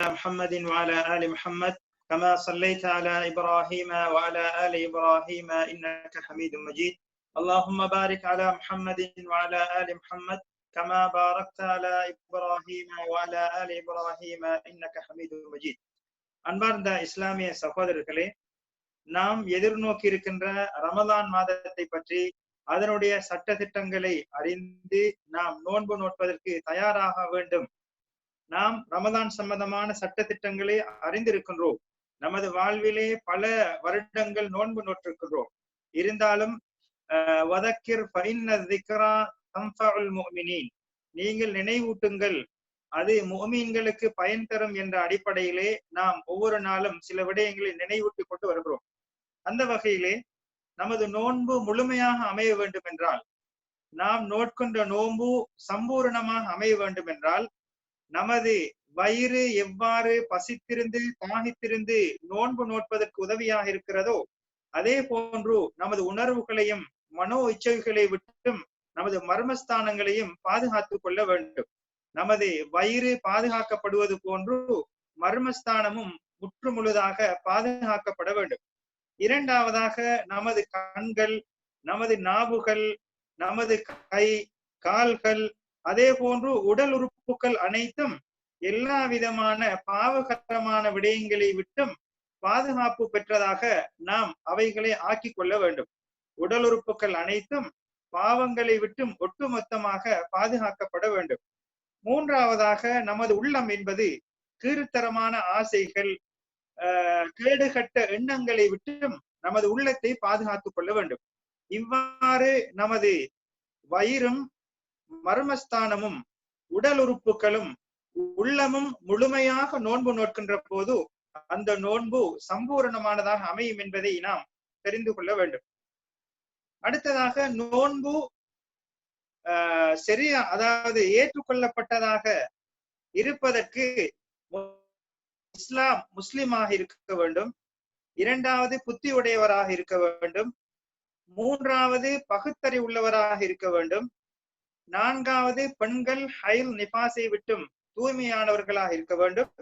محمد وعلى آل محمد كما صليت على إبراهيم وعلى آل إبراهيم إنك حميد مجيد اللهم بارك على محمد وعلى آل محمد كما باركت على إبراهيم وعلى آل إبراهيم إنك حميد مجيد அன்பார்ந்த இஸ்லாமிய சகோதரர்களே நாம் எதிர்நோக்கி இருக்கின்ற ரமலான் மாதத்தை பற்றி அதனுடைய சட்ட திட்டங்களை அறிந்து நாம் நோன்பு நோட்பதற்கு தயாராக வேண்டும் நாம் ரமதான் சம்பந்தமான சட்ட திட்டங்களை அறிந்திருக்கின்றோம். நமது வாழ்விலே பல வருடங்கள் நோன்பு நோற்றிருக்கின்றோம். இருந்தாலும் வதக்கிர் நீங்கள் நினைவூட்டுங்கள் அது மோமீன்களுக்கு பயன் தரும் என்ற அடிப்படையிலே நாம் ஒவ்வொரு நாளும் சில விடயங்களை நினைவூட்டிக் கொண்டு வருகிறோம். அந்த வகையிலே நமது நோன்பு முழுமையாக அமைய வேண்டும் என்றால் நாம் நோட்கொண்ட நோன்பு சம்பூரணமாக அமைய வேண்டும் என்றால் நமது வயிறு எவ்வாறு பசித்திருந்து தாகித்திருந்து நோன்பு நோட்பதற்கு உதவியாக இருக்கிறதோ அதே போன்று நமது உணர்வுகளையும் மனோ இச்சைகளை விட்டும் நமது மர்மஸ்தானங்களையும் பாதுகாத்துக் கொள்ள வேண்டும். நமது வயிறு பாதுகாக்கப்படுவது போன்று மர்மஸ்தானமும் முற்று முழுதாக பாதுகாக்கப்பட வேண்டும். இரண்டாவதாக நமது கண்கள் நமது நாவுகள் நமது கை கால்கள் அதே போன்று உடல் உறுப்புகள் அனைத்தும் எல்லா விதமான பாவகரமான விடயங்களை விட்டும் பாதுகாப்பு பெற்றதாக நாம் அவைகளை ஆக்கிக் கொள்ள வேண்டும். உடல் உறுப்புகள் அனைத்தும் பாவங்களை விட்டும் ஒட்டுமொத்தமாக பாதுகாக்கப்பட வேண்டும். மூன்றாவதாக நமது உள்ளம் என்பது கீழ்த்தரமான ஆசைகள் கேடுகட்ட எண்ணங்களை விட்டும் நமது உள்ளத்தை பாதுகாத்துக் கொள்ள வேண்டும். இவ்வாறு நமது வயிறும் மர்மஸ்தானமும் உடல் உறுப்புகளும் உள்ளமும் முழுமையாக நோன்பு நோட்கின்ற போது அந்த நோன்பு சம்பூரணமானதாக அமையும் என்பதை நாம் தெரிந்து கொள்ள வேண்டும். அடுத்ததாக நோன்பு சரியா அதாவது ஏற்றுக்கொள்ளப்பட்டதாக இருப்பதற்கு இஸ்லாம் முஸ்லிமாக இருக்க வேண்டும். இரண்டாவது புத்தி உடையவராக இருக்க வேண்டும். மூன்றாவது பகுத்தறி உள்ளவராக இருக்க வேண்டும். நான்காவது பெண்கள் ஹைல் நிபாசை விட்டும் தூய்மையானவர்களாக இருக்க வேண்டும்.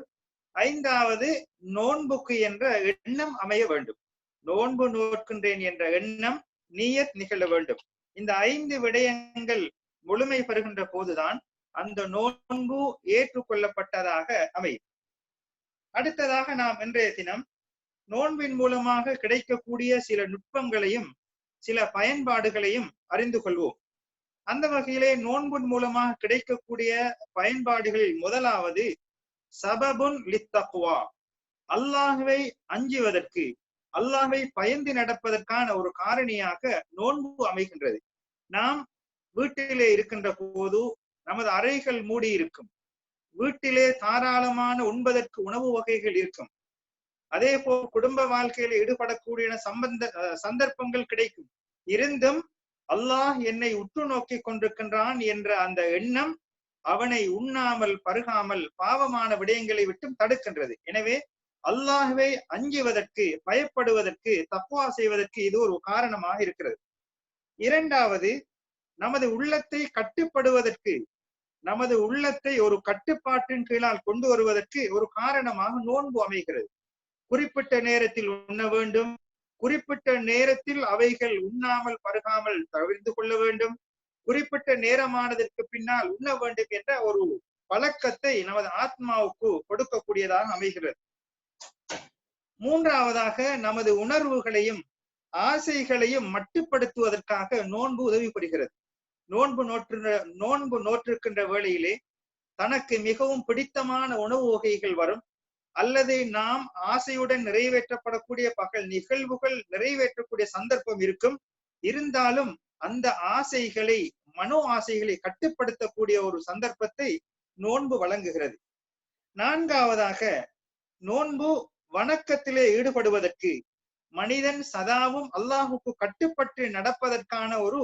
ஐந்தாவது நோன்புக்கு என்ற எண்ணம் அமைய வேண்டும். நோன்பு நோக்கின்றேன் என்ற எண்ணம் நீயத் நிகழ வேண்டும். இந்த ஐந்து விடயங்கள் முழுமை பெறுகின்ற போதுதான் அந்த நோன்பு ஏற்றுக்கொள்ளப்பட்டதாக அமையும். அடுத்ததாக நாம் இன்றைய தினம் நோன்பின் மூலமாக கிடைக்கக்கூடிய சில நுட்பங்களையும் சில பயன்பாடுகளையும் அறிந்து கொள்வோம். அந்த வகையிலே நோன்பின் மூலமாக கிடைக்கக்கூடிய பயன்பாடுகளில் முதலாவது சபபுன் லித்தக்குவா அல்லாஹுவை அஞ்சுவதற்கு அல்லாஹை பயந்து நடப்பதற்கான ஒரு காரணியாக நோன்பு அமைகின்றது. நாம் வீட்டிலே இருக்கின்ற போது நமது அறைகள் மூடி இருக்கும். வீட்டிலே தாராளமான உண்பதற்கு உணவு வகைகள் இருக்கும். அதே போல் குடும்ப வாழ்க்கையில ஈடுபடக்கூடிய சம்பந்த சந்தர்ப்பங்கள் கிடைக்கும். இருந்தும் அல்லாஹ் என்னை உற்று நோக்கி கொண்டிருக்கின்றான் என்ற அந்த எண்ணம் அவனை உண்ணாமல் பருகாமல் பாவமான விடயங்களை விட்டும் தடுக்கின்றது. எனவே அல்லாஹுவை அஞ்சுவதற்கு பயப்படுவதற்கு தப்புவா செய்வதற்கு இது ஒரு காரணமாக இருக்கிறது. இரண்டாவது நமது உள்ளத்தை கட்டுப்படுவதற்கு நமது உள்ளத்தை ஒரு கட்டுப்பாட்டின் கீழால் கொண்டு வருவதற்கு ஒரு காரணமாக நோன்பு அமைகிறது. குறிப்பிட்ட நேரத்தில் உண்ண வேண்டும் குறிப்பிட்ட நேரத்தில் அவைகள் உண்ணாமல் பருகாமல் தவிர்த்து கொள்ள வேண்டும். குறிப்பிட்ட நேரமானதற்கு பின்னால் உண்ண வேண்டும் என்ற ஒரு பழக்கத்தை நமது ஆத்மாவுக்கு கொடுக்கக்கூடியதாக அமைகிறது. மூன்றாவதாக நமது உணர்வுகளையும் ஆசைகளையும் மட்டுப்படுத்துவதற்காக நோன்பு உதவி புரிகிறது நோன்பு நோற்று நோன்பு நோற்றிருக்கின்ற வேளையிலே தனக்கு மிகவும் பிடித்தமான உணவு வகைகள் வரும். அல்லது நாம் ஆசையுடன் நிறைவேற்றப்படக்கூடிய பகல் நிகழ்வுகள் நிறைவேற்றக்கூடிய சந்தர்ப்பம் இருக்கும். இருந்தாலும் அந்த ஆசைகளை மனோ ஆசைகளை கட்டுப்படுத்தக்கூடிய ஒரு சந்தர்ப்பத்தை நோன்பு வழங்குகிறது. நான்காவதாக நோன்பு வணக்கத்திலே ஈடுபடுவதற்கு மனிதன் சதாவும் அல்லாஹுக்கு கட்டுப்பட்டு நடப்பதற்கான ஒரு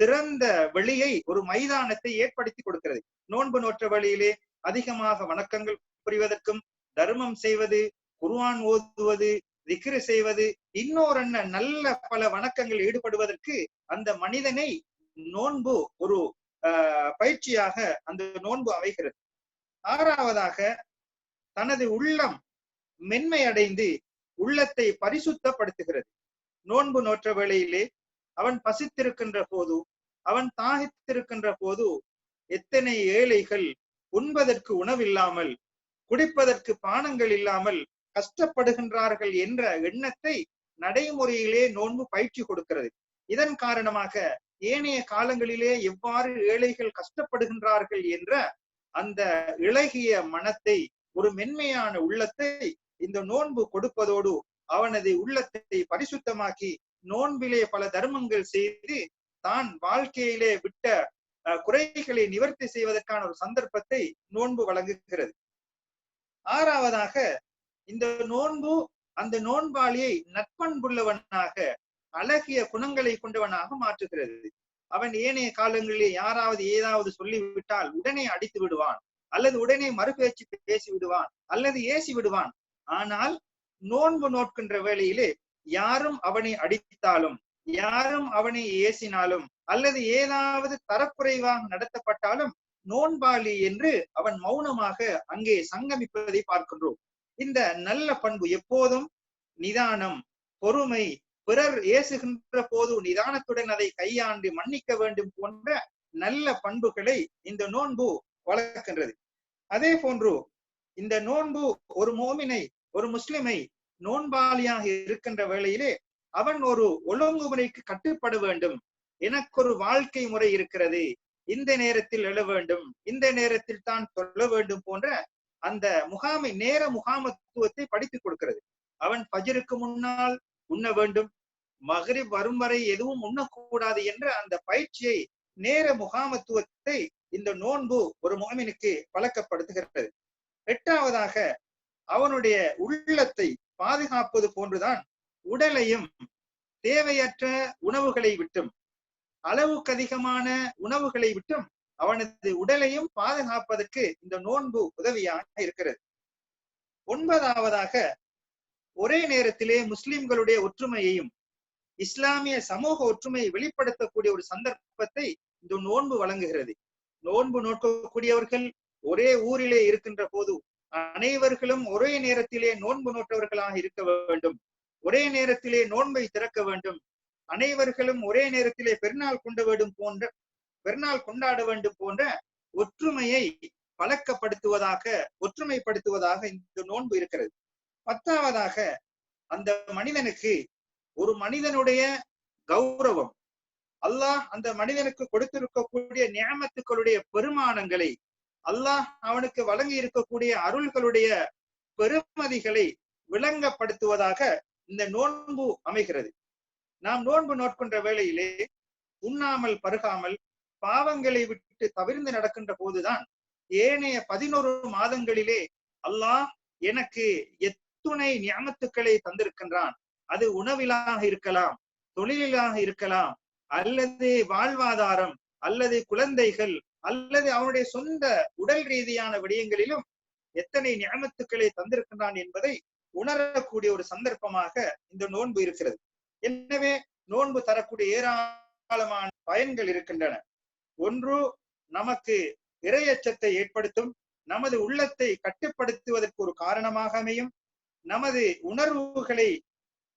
திறந்த வெளியை ஒரு மைதானத்தை ஏற்படுத்தி கொடுக்கிறது. நோன்பு நோற்ற வழியிலே அதிகமாக வணக்கங்கள் புரிவதற்கும் தர்மம் செய்வது குருவான் ஓதுவது திக்ரு செய்வது இன்னொரு நல்ல பல வணக்கங்கள் ஈடுபடுவதற்கு அந்த மனிதனை நோன்பு ஒரு பயிற்சியாக அந்த நோன்பு அமைகிறது ஆறாவதாக தனது உள்ளம் மென்மை அடைந்து உள்ளத்தை பரிசுத்தப்படுத்துகிறது. நோன்பு நோற்ற வேளையிலே அவன் பசித்திருக்கின்ற போது அவன் தாகித்திருக்கின்ற போது எத்தனை ஏழைகள் உண்பதற்கு உணவில்லாமல் குடிப்பதற்கு பானங்கள் இல்லாமல் கஷ்டப்படுகின்றார்கள் என்ற எண்ணத்தை நடைமுறையிலே நோன்பு பயிற்சி கொடுக்கிறது. இதன் காரணமாக ஏனைய காலங்களிலே எவ்வாறு ஏழைகள் கஷ்டப்படுகின்றார்கள் என்ற அந்த இளகிய மனத்தை ஒரு மென்மையான உள்ளத்தை இந்த நோன்பு கொடுப்பதோடு அவனது உள்ளத்தை பரிசுத்தமாக்கி நோன்பிலே பல தர்மங்கள் செய்து தான் வாழ்க்கையிலே விட்ட அஹ், குறைகளை நிவர்த்தி செய்வதற்கான ஒரு சந்தர்ப்பத்தை நோன்பு வழங்குகிறது. ஆறாவதாக இந்த நோன்பு அந்த நோன்பாளியை நட்பண்புள்ளவனாக அழகிய குணங்களை கொண்டவனாக மாற்றுகிறது. அவன் ஏனைய காலங்களிலே யாராவது ஏதாவது சொல்லிவிட்டால் உடனே அடித்து விடுவான் அல்லது உடனே மறுபேச்சு பேசி விடுவான் அல்லது ஏசி விடுவான். ஆனால் நோன்பு நோட்கின்ற வேளையிலே யாரும் அவனை அடித்தாலும் யாரும் அவனை ஏசினாலும் அல்லது ஏதாவது தரக்குறைவாக நடத்தப்பட்டாலும் நோன்பாளி என்று அவன் மௌனமாக அங்கே சங்கமிப்பதை பார்க்கின்றோம். இந்த நல்ல பண்பு எப்போதும் நிதானம் பொறுமை பிறர் ஏசுகின்ற போது நிதானத்துடன் அதை கையாண்டு மன்னிக்க வேண்டும் போன்ற நல்ல பண்புகளை இந்த நோன்பு வளர்க்கின்றது. அதே போன்று இந்த நோன்பு ஒரு மோமினை ஒரு முஸ்லிமை நோன்பாளியாக இருக்கின்ற வேளையிலே அவன் ஒரு ஒழுங்குமுறைக்கு கட்டுப்பட வேண்டும். எனக்கு ஒரு வாழ்க்கை முறை இருக்கிறது. இந்த நேரத்தில் எழ வேண்டும் இந்த நேரத்தில் தான் சொல்ல வேண்டும் போன்ற அந்த முகாமை நேர முகாமத்துவத்தை படித்துக் கொடுக்கிறது. அவன் பஜருக்கு முன்னால் உண்ண வேண்டும். மகரிப் வரும் வரை எதுவும் உண்ணக்கூடாது என்ற அந்த பயிற்சியை நேர முகாமத்துவத்தை இந்த நோன்பு ஒரு முகமினுக்கு பழக்கப்படுத்துகிறது எட்டாவதாக அவனுடைய உள்ளத்தை பாதுகாப்பது போன்றுதான் உடலையும் தேவையற்ற உணவுகளை விட்டும் அளவுக்கு அதிகமான உணவுகளை விட்டும் அவனது உடலையும் பாதுகாப்பதற்கு இந்த நோன்பு உதவியாக இருக்கிறது. ஒன்பதாவதாக ஒரே நேரத்திலே முஸ்லிம்களுடைய ஒற்றுமையையும் இஸ்லாமிய சமூக ஒற்றுமையை வெளிப்படுத்தக்கூடிய ஒரு சந்தர்ப்பத்தை இந்த நோன்பு வழங்குகிறது. நோன்பு நோக்கக்கூடியவர்கள் ஒரே ஊரிலே இருக்கின்ற போது அனைவர்களும் ஒரே நேரத்திலே நோன்பு நோட்டவர்களாக இருக்க வேண்டும். ஒரே நேரத்திலே நோன்பை திறக்க வேண்டும். அனைவர்களும் ஒரே நேரத்திலே பெருநாள் கொண்டு வேண்டும் போன்ற பெருநாள் கொண்டாட வேண்டும் போன்ற ஒற்றுமையை பழக்கப்படுத்துவதாக ஒற்றுமைப்படுத்துவதாக இந்த நோன்பு இருக்கிறது. பத்தாவதாக அந்த மனிதனுக்கு ஒரு மனிதனுடைய கௌரவம் அல்லாஹ் அந்த மனிதனுக்கு கொடுத்திருக்கக்கூடிய நியமத்துக்களுடைய பெருமானங்களை அல்லாஹ் அவனுக்கு வழங்கி இருக்கக்கூடிய அருள்களுடைய பெருமதிகளை விளங்கப்படுத்துவதாக இந்த நோன்பு அமைகிறது. நாம் நோன்பு நோட்கின்ற வேளையிலே உண்ணாமல் பருகாமல் பாவங்களை விட்டு தவிர்ந்து நடக்கின்ற போதுதான் ஏனைய பதினோரு மாதங்களிலே அல்லாஹ் எனக்கு எத்துணை ஞாபத்துக்களை தந்திருக்கின்றான். அது உணவிலாக இருக்கலாம் தொழிலாக இருக்கலாம் அல்லது வாழ்வாதாரம் அல்லது குழந்தைகள் அல்லது அவனுடைய சொந்த உடல் ரீதியான விடயங்களிலும் எத்தனை ஞாபத்துக்களை தந்திருக்கின்றான் என்பதை உணரக்கூடிய ஒரு சந்தர்ப்பமாக இந்த நோன்பு இருக்கிறது. எனவே நோன்பு தரக்கூடிய ஏராளமான பயன்கள் இருக்கின்றன. ஒன்று நமக்கு இரையச்சத்தை ஏற்படுத்தும் நமது உள்ளத்தை கட்டுப்படுத்துவதற்கு ஒரு காரணமாக அமையும் நமது உணர்வுகளை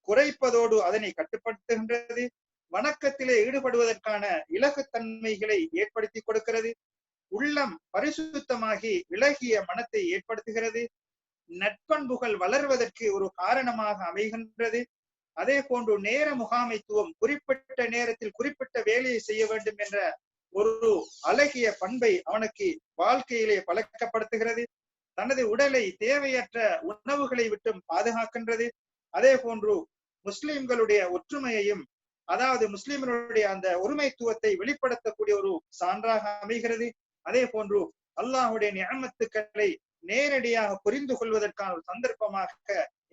குறைப்பதோடு அதனை கட்டுப்படுத்துகின்றது வணக்கத்திலே ஈடுபடுவதற்கான இலகுத்தன்மைகளை ஏற்படுத்தி கொடுக்கிறது உள்ளம் பரிசுத்தமாகி விலகிய மனத்தை ஏற்படுத்துகிறது நட்பண்புகள் வளர்வதற்கு ஒரு காரணமாக அமைகின்றது அதே போன்று நேர முகாமைத்துவம் குறிப்பிட்ட நேரத்தில் குறிப்பிட்ட வேலையை செய்ய வேண்டும் என்ற ஒரு அழகிய பண்பை அவனுக்கு வாழ்க்கையிலே பழக்கப்படுத்துகிறது. தனது உடலை தேவையற்ற உணவுகளை விட்டும் பாதுகாக்கின்றது. அதே போன்று முஸ்லிம்களுடைய ஒற்றுமையையும் அதாவது முஸ்லிம்களுடைய அந்த ஒருமைத்துவத்தை வெளிப்படுத்தக்கூடிய ஒரு சான்றாக அமைகிறது. அதே போன்று அல்லாஹுடைய நியமத்துக்களை நேரடியாக புரிந்து கொள்வதற்கான ஒரு சந்தர்ப்பமாக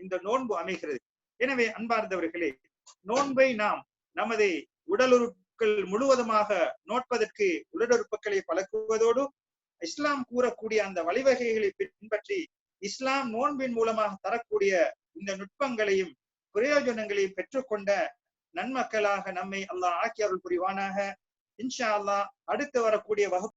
இந்த நோன்பு அமைகிறது. எனவே அன்பார்ந்தவர்களே நோன்பை நாம் நமது உடலுறுப்புகள் முழுவதுமாக நோட்பதற்கு உடலுறுப்புகளை பழக்குவதோடு இஸ்லாம் கூறக்கூடிய அந்த வழிவகைகளை பின்பற்றி இஸ்லாம் நோன்பின் மூலமாக தரக்கூடிய இந்த நுட்பங்களையும் பிரயோஜனங்களையும் பெற்றுக்கொண்ட நன்மக்களாக நம்மை அல்லாஹ் ஆக்கி அருள் புரிவானாக. இன்ஷா அல்லாஹ் அடுத்து வரக்கூடிய வகுப்பு